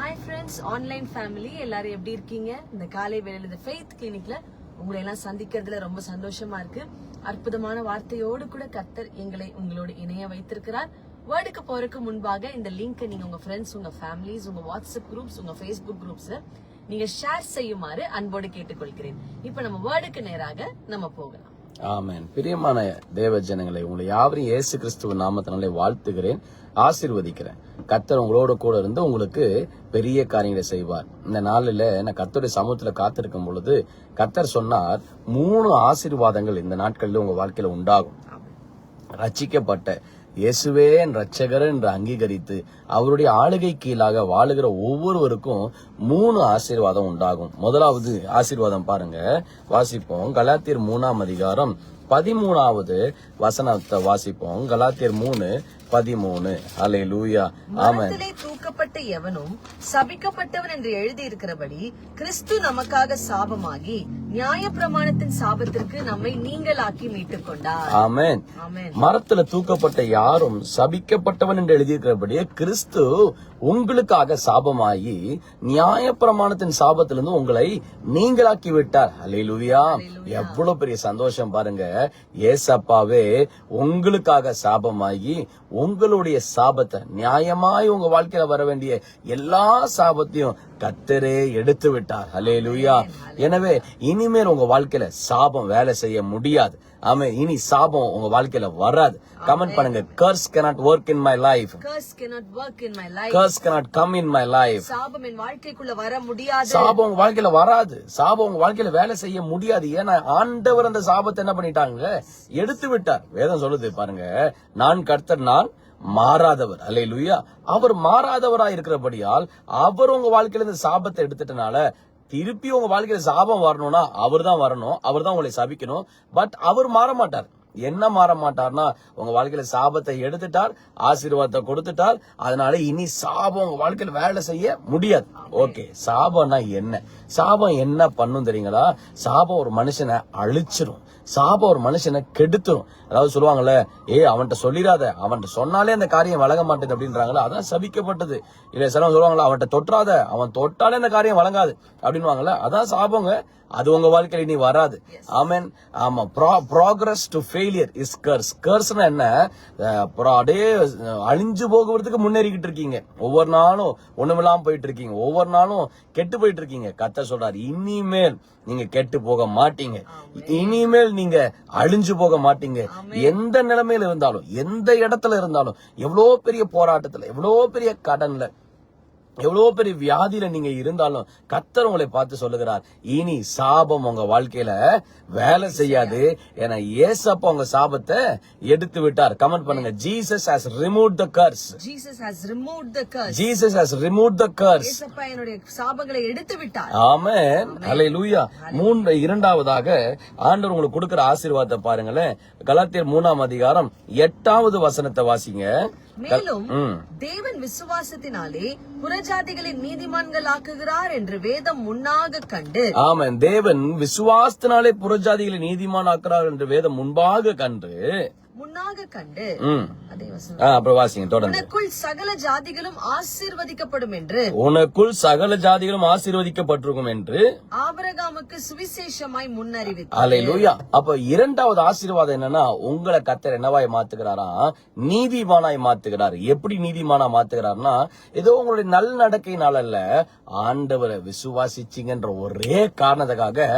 Hi friends online family எல்லாரும் எப்படி இருக்கீங்க? இந்த காலை வேலையில் இந்த ஃபெய்த் கிளினிக்ல உங்களை எல்லாம் சந்திக்கிறதுல ரொம்ப சந்தோஷமா இருக்கு. அற்புதமான வார்த்தையோடு கூட கத்தர் எங்களை உங்களோட இணைய வைத்திருக்கிறார். வேர்டுக்கு போறதுக்கு முன்பாக இந்த லிங்க்கை நீங்க உங்க ஃப்ரெண்ட்ஸ் உங்க ஃபேமிலிஸ் உங்க வாட்ஸ்அப் குரூப்ஸ் உங்க ஃபேஸ்புக் குரூப்ஸ் நீங்க ஷேர் செய்யுமாறு அன்போடு கேட்டுக்கொள்கிறேன். இப்போ நம்ம வேர்டுக்கு நேராக நம்ம போகலாம். ஆமேன். பிரியமான தேவ ஜனங்களை உங்களை யாவரையும் இயேசு கிறிஸ்துவ நாமத்தினாலே வாழ்த்துகிறேன் ஆசிர்வதிக்கிறேன். கத்தர் உங்களோட கூட இருந்து உங்களுக்கு பெரிய காரியங்களை செய்வார். இந்த நாளில் நான் கத்தருடைய சமூகத்துல காத்திருக்கும் பொழுது கர்த்தர் சொன்னார் மூணு ஆசீர்வாதங்கள் இந்த நாட்களில் உங்க வாழ்க்கையில உண்டாகும். ரச்சிக்கப்பட்ட இயேசுவே என் ரட்சகர் என்று அங்கீகரித்து அவருடைய ஆளுகை கீழாக வாழுகிற ஒவ்வொருவருக்கும் மூணு ஆசீர்வாதம் உண்டாகும். முதலாவது ஆசீர்வாதம் பாருங்க. வாசிப்போம். கலாத்தியர் மூணாம் அதிகாரம். பதிமூணாவது வசனத்தை வாசிப்போம். கலாத்தியர் மூணு பதிமூணு. அலை லூயா ஆமென் தூக்கப்பட்ட எவனும் சபிக்கப்பட்டவன் என்று எழுதியிருக்கிறபடி கிறிஸ்து நமக்காக சாபமாகி நியாயப்பிரமாணத்தின் சாபத்திற்கு நம்மை நீங்களாக்கி மீட்டுக் கொண்டார் ஆமென். மரத்துல தூக்கப்பட்ட யாரும் சபிக்கப்பட்டவன் என்று எழுதியிருக்கிறபடியே கிறிஸ்து உங்களுக்காக சாபமாகி நியாயப்பிரமாணத்தின் சாபத்திலிருந்து உங்களை நீங்களாக்கி விட்டார். அல்லேலூயா எவ்வளவு பெரிய சந்தோஷம் பாருங்க. ஏசப்பாவே உங்களுக்காக சாபமாகி உங்களுடைய சாபத்தை நியாயமாய் உங்க வாழ்க்கையில வர வேண்டிய எல்லா சாபத்தையும் கத்தரே எடுத்து விட்டார் அல்லேலூயா எனவே இனிமேல் உங்க வாழ்க்கையில சாபம் வேலை செய்ய முடியாது. ஆமே இனி சாபம் உங்க வாழ்க்கையில வராது. கமெண்ட் பண்ணுங்க. Curse cannot work in my life curse cannot work in my life. Curse cannot come in my life சாபம் என் வாழ்க்கைக்குள்ள வர முடியாது. சாபம் உங்க வாழ்க்கையில வராது. சாபம் உங்க வாழ்க்கையில வேலை செய்ய முடியாது. ஏன்னா ஆண்டவர் அந்த சாபத்தை என்ன பண்ணிட்டாங்க? எடுத்து விட்டார் வேதம் சொல்லுது பாருங்க. நான் கர்த்தர் நான் மாறாதவர். அல்லேலூயா. அவர் மாறாதவராக இருக்கிறபடியால் அவர் உங்க வாழ்க்கையில இந்த சாபத்தை எடுத்துட்டனால திருப்பி உங்க வாழ்க்கையில சாபம் வரணும்னா அவர் தான் வரணும் அவர் தான் உங்களை சபிக்கணும். பட் அவர் மாற மாட்டார் என்ன மாற மாட்டார்னா உங்க வாழ்க்கையில சாபத்தை எடுத்துட்டார் ஆசீர்வாதத்தை கொடுத்துட்டார். அதனால இனி சாபம் உங்க வாழ்க்கையில வேலை செய்ய முடியாது. ஓகே சாபம்னா என்ன? சாபம் என்ன பண்ணும் தெரியுங்களா? சாபம் ஒரு மனுஷனை அழிச்சிரும். சாப ஒரு மனுஷனை கெடுத்துரும். அதாவது சொல்லுவாங்கல்ல ஏ அவன்கிட்ட சொல்லிடாத அவன்கிட்ட சொன்னாலே அந்த காரியம் வழங்க மாட்டேது அப்படின்றாங்களா அதான் சபிக்கப்பட்டது. இல்ல சிலவங்க சொல்லுவாங்களா அவன்கிட்ட தொற்றாத. அவன் தொட்டாலே அந்த காரியம் வழங்காது. அப்படின்வாங்கல்ல அதான் சாபங்க. அது உங்க வாழ்க்கையில இனி வராது. ஆமென் ஆமா. Progress to failure is curse கர்ஸ்னா என்ன? அப்படியே அழிஞ்சு போகிறதுக்கு முன்னேறிக்கிட்டு இருக்கீங்க. ஒவ்வொரு நாளும் ஒண்ணுமில்லாம போயிட்டு இருக்கீங்க. ஒவ்வொரு நாளும் கெட்டு போயிட்டு இருக்கீங்க. கத்த சொல்றாரு இனிமேல் நீங்க கெட்டு போக மாட்டீங்க. இனிமேல் நீங்க அழிஞ்சு போக மாட்டீங்க. எந்த நிலைமையில இருந்தாலும் எந்த இடத்துல இருந்தாலும் எவ்வளவு பெரிய போராட்டத்துல எவ்வளவு பெரிய கடன்ல எவ்வளவு பெரிய வியாதியில நீங்க இருந்தாலும் கத்தர் உங்களை பார்த்து சொல்லுகிறார் இனி சாபம் உங்க வாழ்க்கையில வேலை செய்யாது ஏன்னா ஏசப்பா உங்க சாபத்தை எடுத்து விட்டார். கமெண்ட் பண்ணுங்க. Jesus has remove the curse Jesus has remove the curse ஏசப்பா என்னுடைய சாபங்களை எடுத்து விட்டார். ஆமென் ஹalleluya மூன்று இரண்டாவதாக ஆண்டவர் உங்களுக்கு கொடுக்கிற ஆசீர்வாதத்தை பாருங்களேன். கலாத்தியர் மூணாம் அதிகாரம் எட்டாவது வசனத்தை வாசிங்க. மேலும். தேவன் விசுவாசத்தினாலே புறஜாதிகளை நீதிமான்கள் ஆக்குகிறார் என்று வேதம் முன்னாக கண்டு. ஆமென். தேவன் விசுவாசத்தினாலே புறஜாதிகளை நீதிமான் ஆக்குறார் என்று வேதம் முன்பாக கண்டு. முன்னாக கண்டு. அப்புறம் வாசிங்க தொடர்ந்து. சகல ஜாதிகளும் ஆசீர்வதிக்கப்படும் என்று. உனக்குள் சகல ஜாதிகளும் ஆசீர்வதிக்கப்பட்டிருக்கும் என்று. ஆபிரகாமுக்கு சுவிசேஷமாய் முன்னறிவித்தார் அலையிலூயா அப்ப இரண்டாவது ஆசீர்வாதம் என்னன்னா உங்களை கத்தர் என்னவாய் மாத்துகிறாரா? நீதிமானாய் மாத்துகிறார். எப்படி நீதிமானா மாத்துகிறார்னா ஏதோ உங்களுடைய நல் நடக்கையினால அல்ல ஆண்டவரை விசுவாசிச்சீங்கன்ற ஒரே காரணத்துக்காக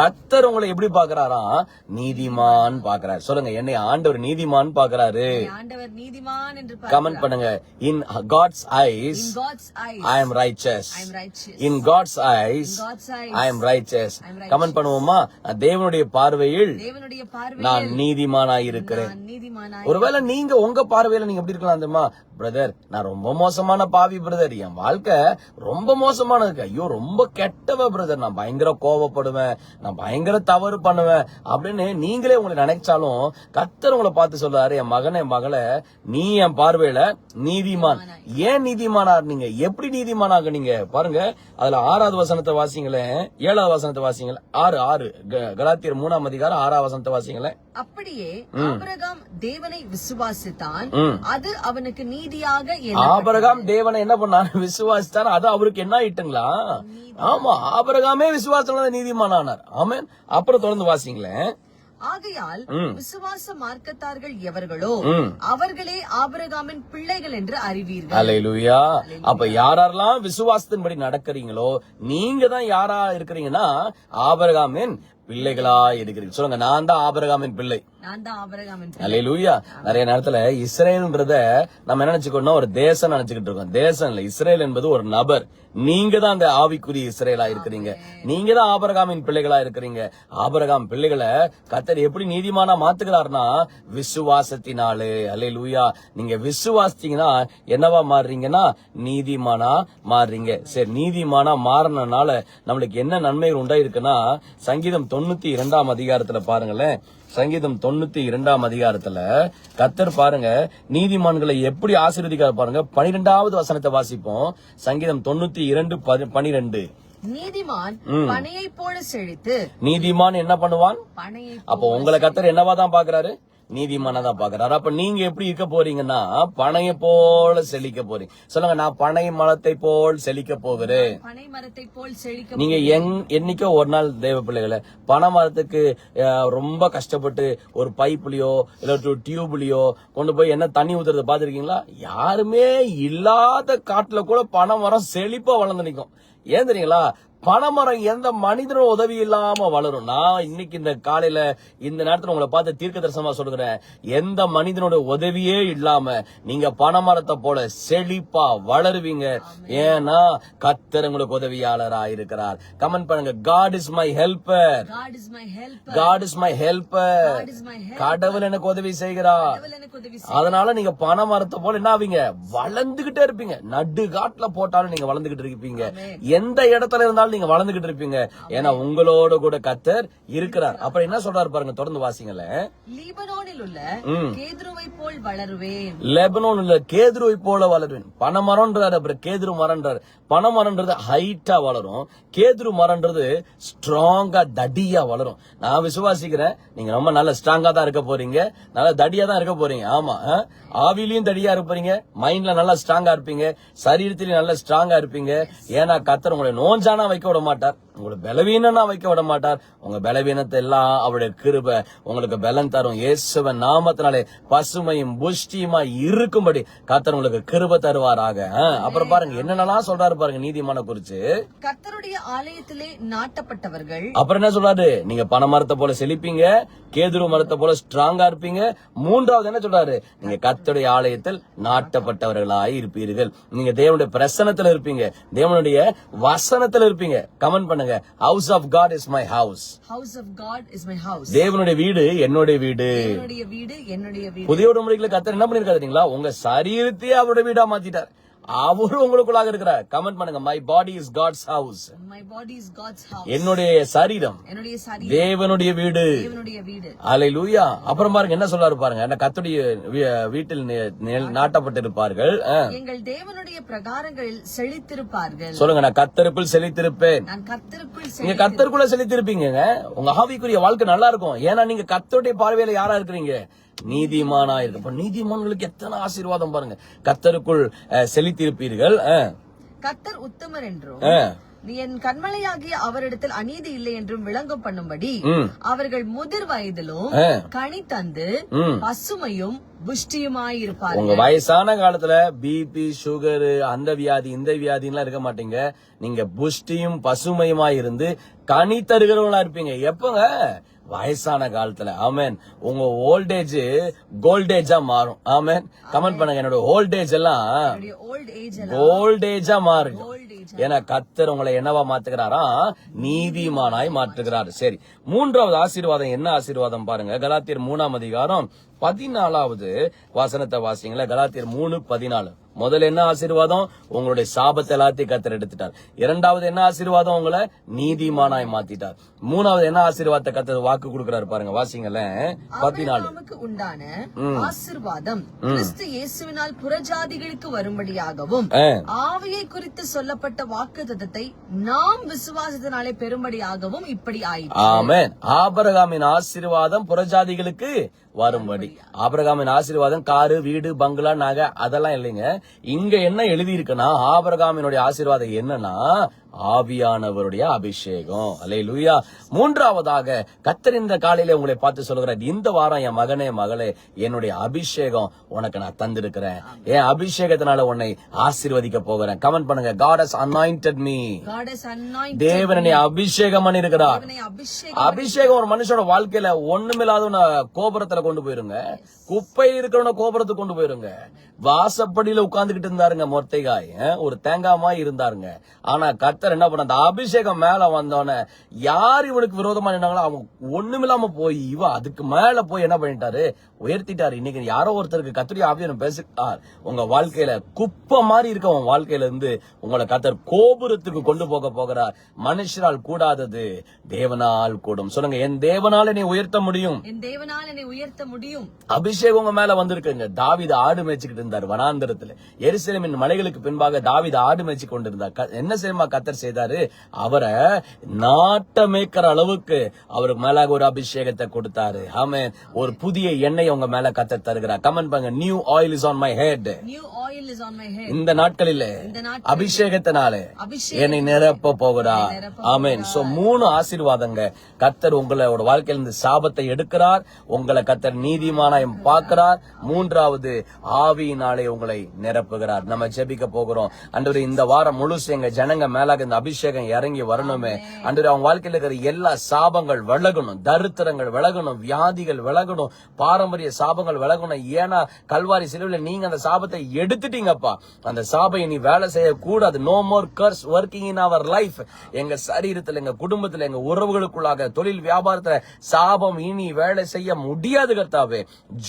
கத்தர் உங்களை எப்படி பாக்குறாரா நீதிமான் பாக்குறாரு சொல்லுங்க என்னை ஆண்டவர் நீதிமான் பாக்குறாரு ஆண்டவர் நீதிமான் என்று கமெண்ட் பண்ணுங்க. In God's eyes In God's eyes, I am righteous I am righteous. In God's eyes God's eyes, I am righteous I am righteous. Comment பண்ணுவோமா? தேவனுடைய பார்வையில் நான் நீதிமானாய் இருக்கிறேன். ஒருவேளை நீங்க உங்க பார்வையில நீங்க எப்படி இருக்கலாம் தெரியுமா? பிரதர் நான் ரொம்ப மோசமான பாவி பிரதர் என் வாழ்க்கை ரொம்ப மோசமானது ஐயோ ரொம்ப கெட்டவ பிரதர் நான் பயங்கர கோவப்படுவேன். நான் பயங்கர தவறு பண்ணுவேன். அப்படின்னு நீங்களே உங்களை நினைச்சாலும் கத்தர் உங்களை பார்த்து சொல்றாரு என் மகன் என் மகளே நீ என் பார்வையில நீதிமான். ஏன் நீதிமானா நீங்க? எப்படி நீதிமானாக நீங்க? பாருங்க அதுல ஆறாவது வசனத்தை வாசிங்களேன் ஏழாவது வசனத்தை வாசிங்களேன் ஆறு ஆறு கலாத்தியர் மூணாம் அதிகாரம் ஆறாவது வசனத்தை வாசிங்களேன் அப்படியே ஆபிரகாம் தேவனை விசுவாசித்தான். அது அவனுக்கு நீதியாக. ஆபரகாம் தேவனை என்ன பண்ணாரு? விசுவாசித்தார் அது அவருக்கு என்ன ஆயிட்டுங்களா? ஆமா ஆபரகாமே விசுவாசம் நீதிமானானார். ஆமென். அப்புறம் தொடர்ந்து வாசிங்களேன். ஆகையால். விசுவாச மார்க்கத்தார்கள் எவர்களோ. அவர்களே ஆபிரகாமின் பிள்ளைகள் என்று அறிவீர்கள் அல்லேலூயா அப்ப யாரெல்லாம் விசுவாசத்தின்படி நடக்கிறீங்களோ நீங்க தான் யாரா இருக்கிறீங்கன்னா ஆபரகாமின் பிள்ளைகளா இருக்கிறீங்க சொல்லுங்க நான் தான் ஆபரகாமின் பிள்ளை. அல்லேலூயா. நிறைய நேரத்துல இஸ்ரேல்ன்றத நம்ம என்ன நினைச்சுக்கணும் ஒரு தேசம் நினைச்சுக்கிட்டு இருக்கோம். தேசம் இல்ல இஸ்ரேல் என்பது ஒரு நபர். நீங்க தான் அந்த ஆவிக்குரிய இஸ்ரேலா இருக்கிறீங்க. நீங்க தான் ஆபரகாமின் பிள்ளைகளா இருக்கிறீங்க. ஆபரகாம் பிள்ளைகளை கத்தர் எப்படி நீதிமானா மாத்துகிறார்னா விசுவாசத்தினாலே. அல்லேலூயா. நீங்க விசுவாசித்தீங்கன்னா என்னவா மாறுறீங்கன்னா நீதிமானா மாறுறீங்க. சரி நீதிமானா மாறினால நம்மளுக்கு என்ன நன்மைகள் உண்டாயிருக்குன்னா சங்கீதம் தொண்ணூத்தி இரண்டாம் அதிகாரத்துல பாருங்களேன். சங்கீதம் தொண்ணூத்தி இரண்டாம் அதிகாரத்துல கத்தர் பாருங்க நீதிமான்களை எப்படி ஆசீர்வதிக்கார் பாருங்க. பனிரெண்டாவது வசனத்தை வாசிப்போம். சங்கீதம் தொண்ணூத்தி இரண்டு பனிரெண்டு. நீதிமான் பனையை போல செழித்து நீதிமான் என்ன பண்ணுவான்? அப்போ உங்களை கத்தர் என்னவா தான் பாக்குறாரு நீதிமானா தான் பாக்குறாரு. அப்ப நீங்க எப்படி இருக்க போறீங்கன்னா பனையை போல செழிக்க போறீங்க. சொல்லுங்க நான் பனை மரத்தை போல் செழிக்க போகிறேன். பனை மரத்தை போல் செழிக்க நீங்க எங் என்னைக்கோ ஒரு நாள் தேவ பிள்ளைகளை பனை மரத்துக்கு ரொம்ப கஷ்டப்பட்டு ஒரு பைப்லயோ இல்ல ஒரு டியூப்லயோ கொண்டு போய் என்ன தண்ணி ஊத்துறத பாத்திருக்கீங்களா யாருமே இல்லாத காட்டுல கூட பனை மரம் செழிப்பா வளர்ந்து நிக்கும். ஏன் தெரியுங்களா? பனைமரம் எந்த மனிதனோட உதவி இல்லாம வளரும்? நான் இன்னைக்கு இந்த காலையில இந்த நேரத்துல உங்களை பார்த்து தீர்க்க தரிசனமா சொல்கிறேன் எந்த மனிதனோட உதவியே இல்லாம நீங்க பனைமரத்தை போல செழிப்பா வளருவீங்க. ஏன்னா கத்தர் உங்களுக்கு உதவியாளரா இருக்கிறார் கமெண்ட் பண்ணுங்க God is my helper God is my helper கடவுள் எனக்கு உதவி செய்கிறார். அதனால நீங்க பனை மரத்தை போல என்ன ஆவீங்க? வளர்ந்துகிட்டே இருப்பீங்க. நடு காட்டுல போட்டாலும் நீங்க வளர்ந்துகிட்டு இருப்பீங்க. எந்த இடத்துல இருந்தாலும் நீங்க வளர்ந்துகிட்டு இருப்பீங்க. ஏன்னா உங்களோட கூட கத்தர் இருக்கிறார். அப்புறம் என்ன சொல்றாரு பாருங்க தொடர்ந்து வாசிங்களேன் லீபனோனில் உள்ள. கேதுருவை போல் வளருவேன். லெபனோன்ல கேதுருவை போல வளருவேன். பனை மரம்ன்றாரு அப்புறம் கேதுரு மரம்ன்றாரு. பனை மரம்ன்றது ஹைட்டா வளரும். கேதுரு மரம்ன்றது ஸ்ட்ராங்கா தடியா வளரும். நான் விசுவாசிக்கிறேன் நீங்க ரொம்ப நல்ல ஸ்ட்ராங்கா தான் இருக்க போறீங்க. நல்ல தடியா தான் இருக்க போறீங்க. ஆமா? ஆவிலையும் தடியா இருக்க போறீங்க. மைண்ட்ல நல்லா ஸ்ட்ராங்கா இருப்பீங்க. சரீரத்திலயும் நல்ல ஸ்ட்ராங்கா இருப்பீங்க. ஏன்னா கத்தர் உங்களை நோஞ்சானா வைக்க விட மாட்டார் உங்களை பலவீனனா வைக்க விட மாட்டார். உங்க பலவீனத்தை எல்லாம் அவருடைய கிருபை உங்களுக்கு பலன் தரும். இயேசுவன் நாமத்தினாலே பசுமையும் புஷ்டியுமா இருக்கும்படி கத்தர் உங்களுக்கு கிருபை தருவாராக. அப்புறம் பாருங்க என்னென்னலாம் சொல்றாரு பாருங்க நீதிமான குறிச்சு. கர்த்தருடைய ஆலயத்திலே நாட்டப்பட்டவர்கள் அப்புறம் என்ன சொல்றாரு? நீங்க பனை மரத்தை போல செழிப்பீங்க கேதுரு மரத்தை போல ஸ்ட்ராங்கா இருப்பீங்க. மூன்றாவது என்ன சொல்றாரு? நீங்க கர்த்தருடைய ஆலயத்தில் நாட்டப்பட்டவர்களாய் இருப்பீர்கள். நீங்க தேவனுடைய பிரசனத்துல இருப்பீங்க. தேவனுடைய வசனத்துல இருப்பீங்க. கமெண்ட் பண்ணுங்க. House of God is my house house of God is my house தேவனுடைய வீடு என்னுடைய வீடு. என்னுடைய வீடு என்னுடைய வீடு. புதிய உடம்புல கத்தர் என்ன பண்ணிருக்காரு உங்க சரீரத்தையே அவருடைய வீடா மாத்திட்டார். அவரும் உங்களுக்குள்ளாக இருக்கிறார். கமெண்ட் பண்ணுங்க. My body is God's house my body is God's house என்னுடைய சரீரம். என்னுடைய தேவனுடைய வீடு. தேவனுடைய வீடு. அலை லூயா அப்புறம் பாருங்க என்ன சொல்றாரு பாருங்க. என்ன கத்துடைய வீட்டில் நாட்டப்பட்டிருப்பார்கள். எங்கள் தேவனுடைய பிரகாரங்களில் செழித்திருப்பார்கள். சொல்லுங்க நான் கத்தருக்குள் செழித்திருப்பேன். நான் கர்த்தருக்குள் நீங்க செழி கத்தருக்குள்ள செழித்திருப்பீங்க உங்க ஆவிக்குரிய வாழ்க்கை நல்லா இருக்கும். ஏன்னா நீங்க கத்தருடைய பார்வையில யாரா இருக்கிறீங்க? நீதிமானா. இருக்கு அப்ப நீதிமான்களுக்கு எத்தனை ஆசீர்வாதம் பாருங்க. கத்தருக்குள் அஹ், கர்த்தர் உத்தமர் என்றும் என் கண்மலையாகிய அவரிடத்தில் அநீதி இல்லை என்றும் விளங்கம் பண்ணும்படி அவர்கள் முதிர் வயதிலும் கனி தந்து. பசுமையும் புஷ்டியுமாய் உங்க வயசான காலத்துல பிபி சுகர் அந்த வியாதி இந்த வியாதிலாம் இருக்க மாட்டீங்க. நீங்க புஷ்டியும் பசுமையுமா இருந்து கனி தருகிறவங்களா இருப்பீங்க. எப்பங்க? வயசான காலத்துல. ஆமென் உங்க ஓல்டேஜ் கோல்டேஜா மாறும். ஆமென் கமெண்ட் பண்ணுங்க. என்னோட ஓல்டேஜ் எல்லாம் கோல்டேஜா ஓல்ட் ஏன்னா கத்தர் உங்களை என்னவா மாத்துகிறாரா? நீதிமானாய் மாற்றுகிறார். சரி. மூன்றாவது ஆசீர்வாதம். என்ன ஆசீர்வாதம் பாருங்க. கலாத்தியர் மூணாம் அதிகாரம் பதினாலாவது வசனத்தை வாசிங்களேன். கலாத்தியர் மூணு பதினாலு. முதல்ல என்ன ஆசீர்வாதம்? உங்களுடைய சாபத்தை எல்லாத்தையும் கத்தர் எடுத்துட்டார். இரண்டாவது என்ன ஆசீர்வாதம்? உங்களை நீதிமானாய் மாத்திட்டார். மூணாவது என்ன ஆசீர்வாதத்தை கத்தர் வாக்கு கொடுக்கிறாரு பாருங்க. வாசிங்களேன். பதினாலு. உண்டான ஆசிர்வாதம் கிறிஸ்து இயேசுவினால் புறஜாதிகளுக்கு வரும்படியாகவும். ஆவியை குறித்து சொல்லப்பட்ட வாக்குத்தத்தத்தை நாம் விசுவாசத்தினாலே பெறும்படியாகவும் இப்படி ஆயிற்று. ஆமென். ஆபரகாமின் ஆசீர்வாதம் புறஜாதிகளுக்கு வரும்படி. ஆபரகாமின் ஆசீர்வாதம் காரு வீடு பங்களா நகை அதெல்லாம் இல்லைங்க. இங்க என்ன எழுதி இருக்குன்னா ஆபரகாமினுடைய ஆசீர்வாதம் என்னன்னா ஆவியானவருடைய அபிஷேகம். அலே லூயா மூன்றாவதாக கத்தர் இந்த காலையில உங்களை பார்த்து சொல்கிறார் இந்த வாரம் என் மகனே மகளே என்னுடைய அபிஷேகம் உனக்கு நான் தந்திருக்கிறேன். என் அபிஷேகத்தினால உன்னை ஆசீர்வதிக்க போகிறேன். கமெண்ட் பண்ணுங்க. God has anointed me God has anointed தேவன் என்னை அபிஷேகம் பண்ணிருக்கிறார் அபிஷேகம் அபிஷேகம் ஒரு மனுஷனோட வாழ்க்கையில ஒண்ணுமில்லாதவன கோபுரத்துல கொண்டு போயிருங்க. குப்பை இருக்கிறவன கோபுரத்துக்கு கொண்டு போயிருங்க. வாசப்படியில உட்கார்ந்துகிட்டு இருந்தாருங்க மொத்தைகாய் ஒரு தேங்காய் இருந்தாருங்க. ஆனா கத்தர் என்ன பண்ண அந்த அபிஷேகம் மேல வந்தோடனே யார் இவனுக்கு விரோதமா நின்னாங்களோ அவங்க ஒண்ணுமில்லாம போய் இவ அதுக்கு மேல போய் என்ன பண்ணிட்டாரு? உயர்த்திட்டாரு. இன்னைக்கு யாரோ ஒருத்தருக்கு கத்திரி ஆவியம் பேசுகிறார் உங்க வாழ்க்கையில குப்பை மாதிரி இருக்க உங்க வாழ்க்கையில இருந்து உங்களை கத்தர் கோபுரத்துக்கு கொண்டு போக போகிறார். மனுஷரால் கூடாதது தேவனால் கூடும். சொல்லுங்க என் தேவனால் என்னை உயர்த்த முடியும்? என் தேவனால் என்னை உயர்த்த முடியும். அபிஷேகம் உங்க மேல வந்திருக்குங்க. தாவீது ஆடு மேய்ச்சிக்கிட்டு இருந்தார் வனாந்தரத்துல. எருசலேமின் மலைகளுக்கு பின்பாக தாவீது ஆடு மேய்ச்சி கொண்டிருந்தார். என்ன செய்யுமா கத்தர் செய்தாரு? அவரை நாட்ட மேய்க்கிற அளவுக்கு அவருக்கு மேலாக ஒரு அபிஷேகத்தை கொடுத்தாரு. ஆமே ஒரு புதிய எண்ணெய் உங்க மேல கத்தர் தருகிறார். கமெண்ட் பண்ணுங்க new oil is on my head இந்த நாட்களில் அபிஷேகத்தினாலே என்னை நிரப்ப போகிறார். ஆமென். சோ மூணு ஆசீர்வாதங்க கத்தர் உங்களோட வாழ்க்கையில இருந்து சாபத்தை எடுக்கிறார். உங்களை கத்தர் நீதிமானாயம் பார்க்கிறார். மூன்றாவது ஆவியினாலே உங்களை நிரப்புகிறார். நம்ம ஜெபிக்க போகிறோம். அன்று இந்த வாரம் முழுசு எங்க ஜனங்க மேலாக இந்த அபிஷேகம் இறங்கி வரணுமே. அன்று அவங்க வாழ்க்கையில இருக்கிற எல்லா சாபங்கள் விலகணும். தரித்திரங்கள் விலகணும். வியாதிகள் விலகணும். பாரம்பரிய சாபங்கள் விலகணும். ஏன்னா கல்வாரி சிலுவையில் நீங்க அந்த சாபத்தை எடுத்துட்டீங்கப்பா. அந்த சாபை இனி வேலை செய்யக்கூடாது. No more curse working in our life எங்க சரீரத்துல எங்க குடும்பத்துல எங்க உறவுகளுக்குள்ளாக தொழில் வியாபாரத்துல சாபம் இனி வேலை செய்ய முடியாது கர்த்தாவே.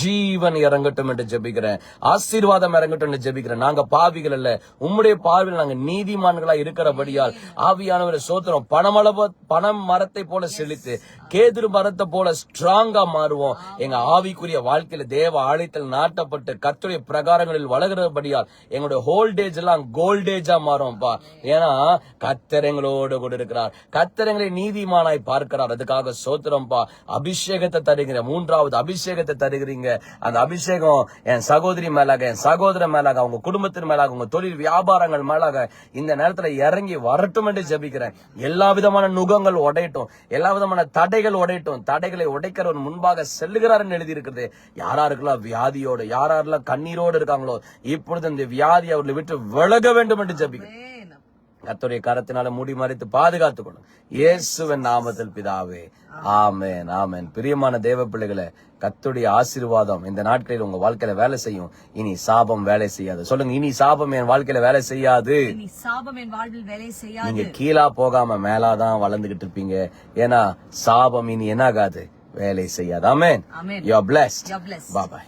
ஜீவன் இறங்கட்டும் என்று ஜெபிக்கிறேன். ஆசீர்வாதம் இறங்கட்டும் ஜெபிக்கிறோம் ஜெபிக்கிறேன். நாங்க பாவிகள் அல்ல. உம்முடைய பார்வையில் நாங்க நீதிமான்களா இருக்கிறபடியால் ஆவியானவரை சோத்திரம். பணமளவு பணம் மரத்தை போல செழித்து கேதுரு மரத்தை போல ஸ்ட்ராங்கா மாறுவோம். எங்க ஆவிக்குரிய வாழ்க்கையில தேவ ஆலயத்தில் நாட்டப்பட்டு கத்துடைய பிரகாரங்களில் வளர்கிறபடியால் எங்களுடைய ஹோல்டேஜ் எல்லாம் கோல்டேஜா மாறும்ப்பா ஏன்னா கத்தரங்களோடு கூட இருக்கிறார். கத்தரங்களை நீதிமானாய் பார்க்கிறார். அதுக்காக சோத்திரம்ப்பா அபிஷேகத்தை தருகிற மூன்றாவது அபிஷேகத்தை தருகிறீங்க. அந்த அபிஷேகம் என் சகோதரி மேலாக என் சகோதரன் மேலாக அவங்க குடும்பத்தின் மேலாக உங்க தொழில் வியாபாரங்கள் மேலாக இந்த நேரத்துல இறங்கி வரட்டும் என்று ஜபிக்கிறேன். எல்லா விதமான நுகங்கள் உடையட்டும். எல்லா விதமான தடைகள் உடையட்டும். தடைகளை உடைக்கிறவன் முன்பாக செல்லுகிறார் என்று எழுதியிருக்கிறது. யாராருக்கெல்லாம் வியாதியோடு யாரெல்லாம் கண்ணீரோடு இருக்காங்களோ இப்பொழுது இந்த வியாதி அவர்களை விட்டு விலக வேண்டும் என்று ஜபிக்கிறேன். கர்த்தருடைய கரத்தினால மூடி மறைத்து பாதுகாத்துக்கணும் இயேசுவின் நாமத்தில் பிதாவே ஆமென் ஆமென். பிரியமான தேவ பிள்ளைகளே கர்த்தருடைய ஆசீர்வாதம் இந்த நாட்களில் உங்க வாழ்க்கையில வேலை செய்யும். இனி சாபம் வேலை செய்யாது. சொல்லுங்க இனி சாபம் என் வாழ்க்கையில வேலை செய்யாது. சாபம் என் வாழ்வில் வேலை செய்யாது. நீங்க கீழா போகாம மேலாதான் வளர்ந்துகிட்டு இருப்பீங்க. ஏன்னா சாபம் இனி என்ன ஆகாது வேலை செய்யாது. ஆமென். You are blessed You're blessed. Bye